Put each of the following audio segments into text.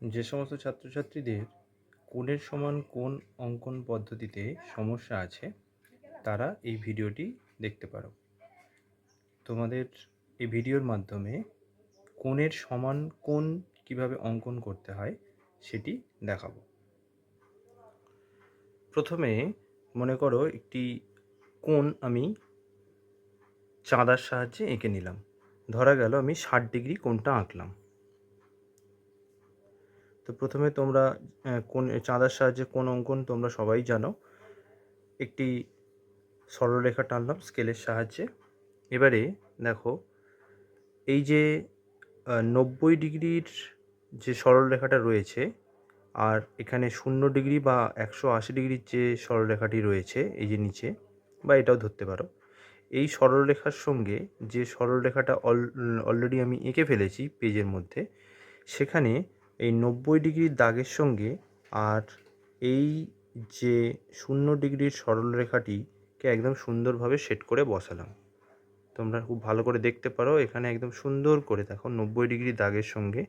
যে সমস্ত ছাত্রছাত্রীদের কোণের সমান কোণ অঙ্কন পদ্ধতিতে সমস্যা আছে, তারা এই ভিডিওটি দেখতে পারো। তোমাদের এই ভিডিওর মাধ্যমে কোণের সমান কোণ কীভাবে অঙ্কন করতে হয় সেটি দেখাবো। প্রথমে মনে করো একটি কোণ আমি চাঁদার সাহায্যে এঁকে নিলাম। ধরা গেল আমি ষাট ডিগ্রি কোণটা আঁকলাম। তো প্রথমে তোমরা কোন, চাঁদার সাহায্যে কোন অঙ্কন তোমরা সবাই জানো। একটি সরলরেখা টানলাম স্কেলের সাহায্যে। এবারে দেখো, এই যে নব্বই ডিগ্রির যে সরলরেখাটা রয়েছে, আর এখানে শূন্য ডিগ্রি বা একশো আশি ডিগ্রির যে সরলরেখাটি রয়েছে, এই যে নিচে, বা এটাও ধরতে পারো। এই সরলরেখার সঙ্গে যে সরলরেখাটা অল অলরেডি আমি এঁকে ফেলেছি পেজের মধ্যে, সেখানে এই নব্বই ডিগ্রির দাগের সঙ্গে আর এই যে শূন্য ডিগ্রির সরলরেখাটিকে একদম সুন্দরভাবে সেট করে বসালাম। তোমরা খুব ভালো করে দেখতে পারো, এখানে একদম সুন্দর করে দেখো নব্বই ডিগ্রি দাগের সঙ্গে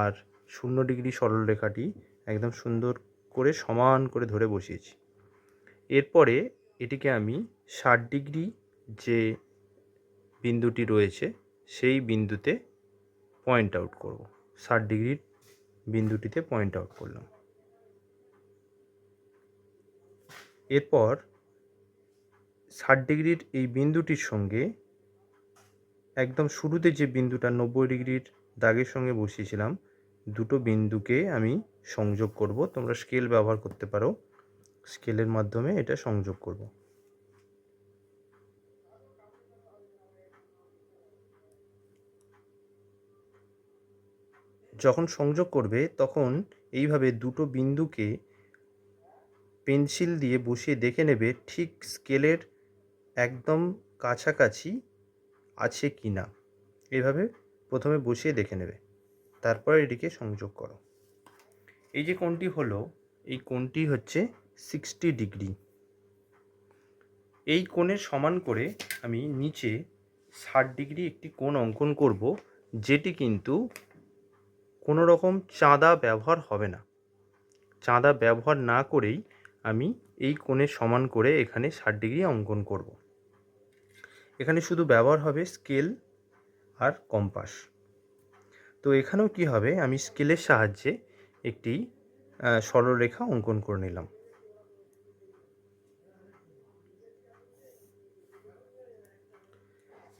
আর শূন্য ডিগ্রি সরলরেখাটি একদম সুন্দর করে সমান করে ধরে বসিয়েছি। এরপরে এটিকে আমি ষাট ডিগ্রি যে বিন্দুটি রয়েছে, সেই বিন্দুতে পয়েন্ট আউট করব। ষাট ডিগ্রির বিন্দুটিতে পয়েন্ট আউট করলাম। এরপর ষাট ডিগ্রির এই বিন্দুটির সঙ্গে একদম শুরুতে যে বিন্দুটা নব্বই ডিগ্রির দাগের সঙ্গে বসিয়েছিলাম, দুটো বিন্দুকে আমি সংযোগ করব। তোমরা স্কেল ব্যবহার করতে পারো। স্কেলের মাধ্যমে এটা সংযোগ করব। যখন সংযোগ করবে, তখন এইভাবে দুটো বিন্দুকে পেন্সিল দিয়ে বসিয়ে দেখে নেবে ঠিক স্কেলের একদম কাছাকাছি আছে কি না। এইভাবে প্রথমে বসিয়ে দেখে নেবে, তারপর এটিকে সংযোগ করো। এই যে কোণটি হলো, এই কোণটি হচ্ছে সিক্সটি ডিগ্রি এই কোণের সমান করে আমি নিচে ষাট ডিগ্রি একটি কোণ অঙ্কন করব, যেটি কিন্তু কোনো রকম চাঁদা ব্যবহার হবে না। চাঁদা ব্যবহার না করেই আমি এই কোণে সমান করে এখানে ষাট ডিগ্রি অঙ্কন করব। এখানে শুধু ব্যবহার হবে স্কেল আর কম্পাস। তো এখানেও কি হবে? আমি স্কেলের সাহায্যে একটি সরলরেখা অঙ্কন করে নিলাম।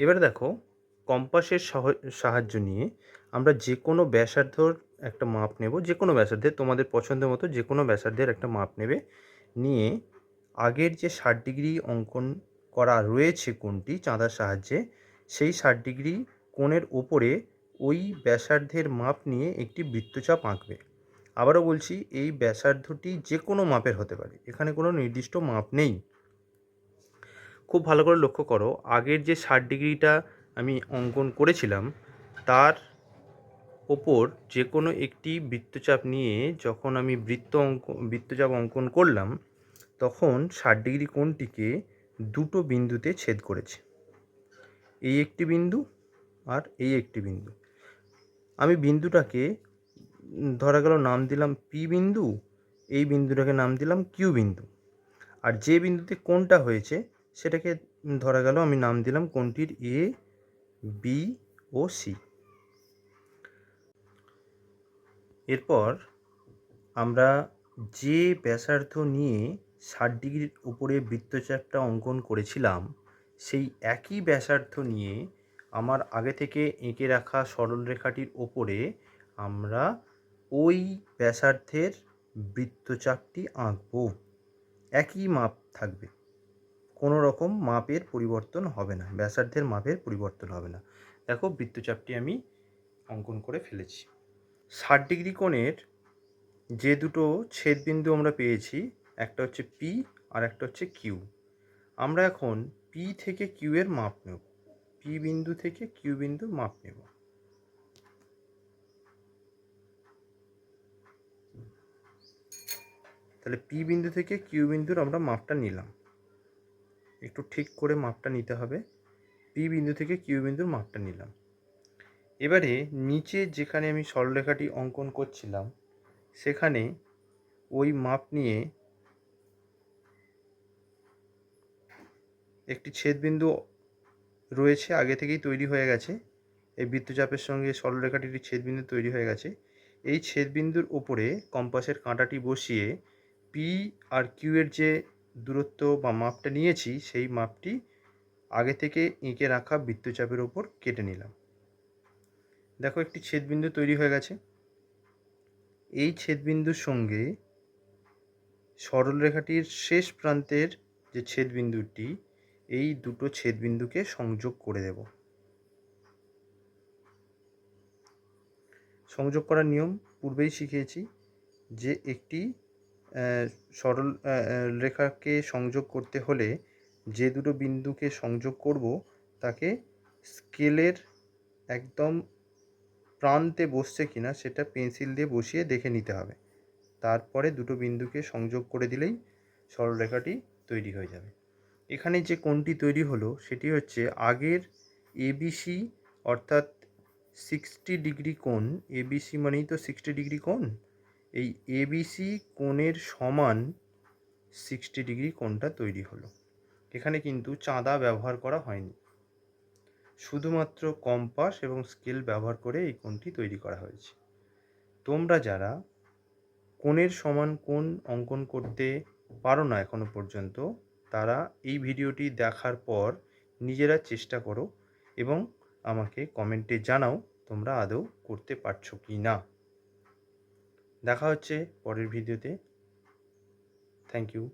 এবারে দেখো, কম্পাসের সাহায্য নিয়ে আমরা যে কোনো ব্যাসার্ধর একটা মাপ নেব যে কোনো ব্যাসার্ধের তোমাদের পছন্দ মতো যে কোনো ব্যাসার্ধের একটা মাপ নেবে। নিয়ে আগের যে ষাট ডিগ্রি অঙ্কন করা রয়েছে কোণটি চাঁদার সাহায্যে, সেই ষাট ডিগ্রি কোণের ওপরে ওই ব্যাসার্ধের মাপ নিয়ে একটি বৃত্তচাপ আঁকবে। আবারও বলছি, এই ব্যাসার্ধটি যে কোনো মাপের হতে পারে, এখানে কোনো নির্দিষ্ট মাপ নেই। খুব ভালো করে লক্ষ্য করো, আগের যে ষাট ডিগ্রিটা আমি অঙ্কন করেছিলাম, তার ওপর যে কোনো একটি বৃত্তচাপ নিয়ে যখন আমি বৃত্ত অঙ্ক, বৃত্তচাপ অঙ্কন করলাম, তখন ষাট ডিগ্রি কোণটিকে দুটো বিন্দুতে ছেদ করেছে। এই একটি বিন্দু আর এই একটি বিন্দু। আমি বিন্দুটাকে, ধরা গেল নাম দিলাম পি বিন্দু, এই বিন্দুটাকে নাম দিলাম কিউ বিন্দু। আর যে বিন্দুতে কোনটা হয়েছে, সেটাকে ধরা গেল আমি নাম দিলাম কোনটির এ বি ও সি এরপর আমরা যে ব্যাসার্ধ নিয়ে ষাট ডিগ্রির উপরে বৃত্তচাপটা অঙ্কন করেছিলাম, সেই একই ব্যাসার্ধ নিয়ে আমার আগে থেকে এঁকে রাখা সরলরেখাটির ওপরে আমরা ওই ব্যাসার্ধের বৃত্তচাপটি আঁকবো। একই মাপ থাকবে। কোনো রকম মাপের পরিবর্তন হবে না, ব্যাসার্ধের মাপের পরিবর্তন হবে না। দেখো বৃত্তচাপটি আমি অঙ্কন করে ফেলেছি। ষাট ডিগ্রি কোণের যে দুটো ছেদবিন্দু আমরা পেয়েছি, একটা হচ্ছে পি আর একটা হচ্ছে কিউ আমরা এখন পি থেকে কিউ এর মাপ নেব। পি বিন্দু থেকে কিউ বিন্দুর মাপ নেব। তাহলে পি বিন্দু থেকে কিউ বিন্দুর আমরা মাপটা নিলাম। একটু ঠিক করে মাপটা নিতে হবে। পি বিন্দু থেকে কিউ বিন্দুর মাপটা নিলাম। এবারে নিচে যেখানে আমি সরলরেখাটি অঙ্কন করছিলাম, সেখানে ওই মাপ নিয়ে একটি ছেদবিন্দু রয়েছে, আগে থেকেই তৈরি হয়ে গেছে। এই বৃত্তচাপের সঙ্গে সরলরেখাটির ছেদবিন্দু তৈরি হয়ে গেছে। এই ছেদবিন্দুর ওপরে কম্পাসের কাঁটাটি বসিয়ে পি আর কিউ এর যে দূরত্ব বা মাপটা নিয়েছি, সেই মাপটি আগে থেকে এঁকে রাখা বৃত্তচাপের ওপর কেটে নিলাম। দেখো একটি ছেদবিন্দু তৈরি হয়ে গেছে। এই ছেদবিন্দুর সঙ্গে সরলরেখাটির শেষ প্রান্তের যে ছেদবিন্দুটি, এই দুটো ছেদবিন্দুকে সংযোগ করে দেব। সংযোগ করার নিয়ম পূর্বেই শিখিয়েছি যে একটি সরল রেখাকে সংযোগ করতে হলে যে দুটো বিন্দুকে সংযোগ করব, তাকে স্কেলের একদম প্রান্তে বসছে কিনা সেটা পেন্সিল দিয়ে বসিয়ে দেখে নিতে হবে। তারপরে দুটো বিন্দুকে সংযোগ করে দিলেই সরলরেখাটি তৈরি হয়ে যাবে। এখানে যে কোণটি তৈরি হলো সেটি হচ্ছে আগের এবিসি অর্থাৎ সিক্সটি ডিগ্রি কোণ। এবিসি মানেই তো সিক্সটি ডিগ্রি কোণ। এই এবিসি কোণের সমান সিক্সটি ডিগ্রি কোণটা তৈরি হলো। এখানে কিন্তু চাঁদা ব্যবহার করা হয়নি। শুধুমাত্র কম্পাস এবং স্কেল ব্যবহার করে এই কোণটি তৈরি করা হয়েছে। তোমরা যারা কোণের সমান কোণ অঙ্কন করতে পারো না এখনও পর্যন্ত, তারা এই ভিডিওটি দেখার পর নিজেরা চেষ্টা করো এবং আমাকে কমেন্টে জানাও তোমরা আদৌ করতে পারছ কি না। দেখা হচ্ছে পরের ভিডিওতে। Thank you.